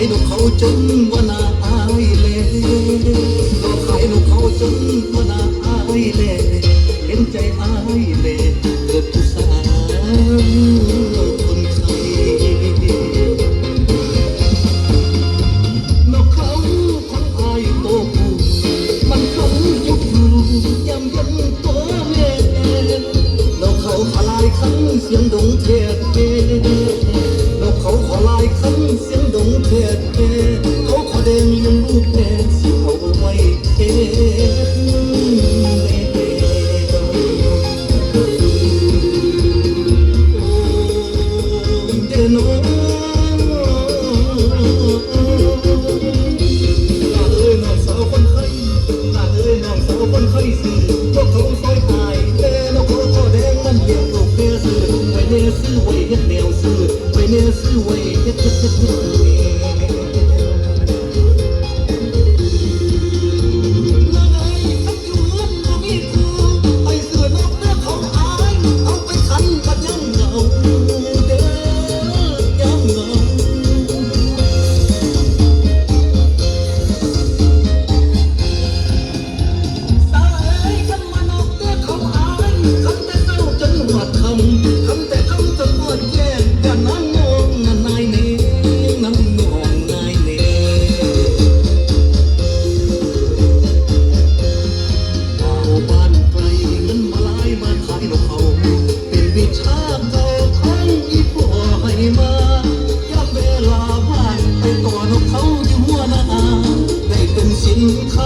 ายนกเขาจนว่านาอายเลก็ขายนกเขาจนว่านาอายเลเห็นใจอายเลเกิดผู้สาวคนไทยนกเขาของอายโตผู้มันเขายุบอยู่ยำยันตัวแม่นกเขาพลายขังเสียงดงเท This way, a different way. You.